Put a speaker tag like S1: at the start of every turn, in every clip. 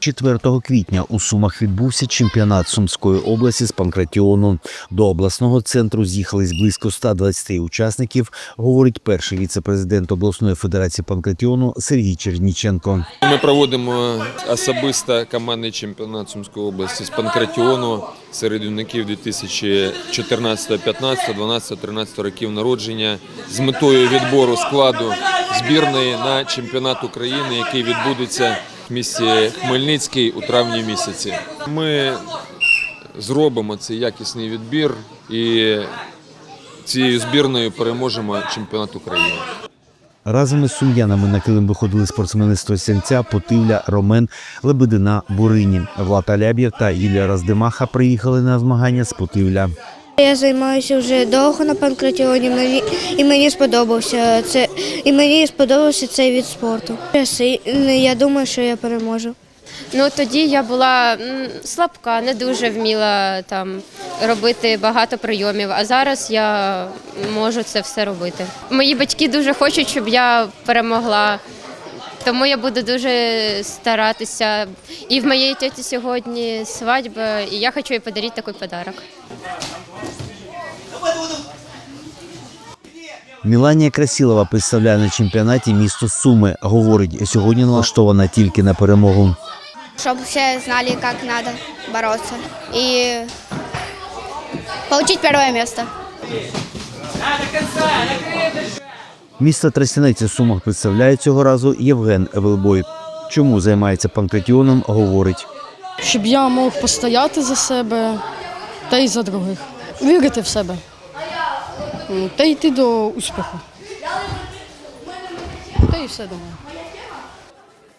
S1: 4 квітня у Сумах відбувся чемпіонат Сумської області з панкратіону. До обласного центру з'їхались близько 120 учасників, говорить перший віце-президент обласної федерації панкратіону Сергій Черніченко.
S2: Ми проводимо особисто командний чемпіонат Сумської області з панкратіону серед юнаків 2014, 15, 12, 13 років народження з метою відбору складу збірної на чемпіонат України, який відбудеться в місті Хмельницький у травні місяці. Ми зробимо цей якісний відбір і цією збірною переможемо чемпіонат України.
S1: Разом із сум'янами на килим виходили спортсмени з Потивля, Ромен, Лебедина, Бурині. Влад Аляб'єв та Юлія Роздимаха приїхали на змагання з Потивля.
S3: Я займаюся вже довго на панкратіоні, мені і мені сподобався це. І мені сподобався цей від спорту. Я думаю, що я переможу.
S4: Ну тоді я була слабка, не дуже вміла там робити багато прийомів. А зараз я можу це все робити. Мої батьки дуже хочуть, щоб я перемогла. Тому я буду дуже старатися. І в моєї тіті сьогодні свадьба, і я хочу їй подарити такий подарок.
S1: Міланія Красілова представляє на чемпіонаті місто Суми. Говорить, сьогодні налаштована тільки на перемогу.
S3: Щоб все знали, як треба боротися. І отримати перше місце.
S1: Місто Тростянець у Сумах представляє цього разу Євген Велбой. Чому займається панкратіоном, говорить.
S5: щоб я мог постояти за себе та й за других. Вірити в себе та йти до успіху. Та й все думаю.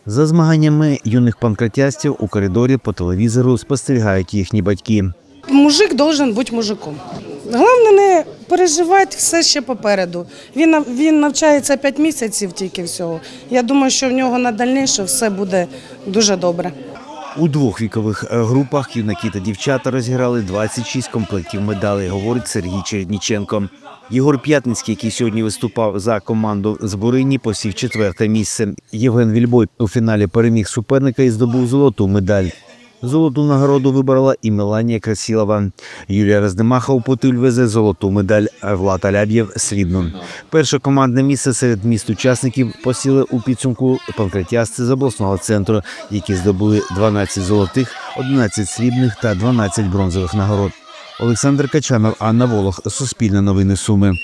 S1: За змаганнями юних панкратястів у коридорі по телевізору спостерігають їхні батьки.
S6: Мужик должен бути мужиком. Головне не переживати все ще попереду. Він, нав- він навчається 5 місяців тільки всього. Я думаю, що в нього на дальніше все буде дуже добре.
S1: У двох вікових е, групах юнаки та дівчата розіграли 26 комплектів медалей, говорить Сергій Черніченко. Єгор П'ятницький, який сьогодні виступав за команду з Бурині, посів четверте місце. Євген Вільбой у фіналі переміг суперника і здобув золоту медаль. Золоту нагороду вибрала і Меланія Красілова. Юлія Роздемаха у Потиль везе золоту медаль, а Влад Аляб'єв – срібну. Перше командне місце серед міст учасників посіли у підсумку панкратіасти з обласного центру, які здобули 12 золотих, 11 срібних та 12 бронзових нагород. Олександр Качанов, Анна Волох, Суспільне новини Суми.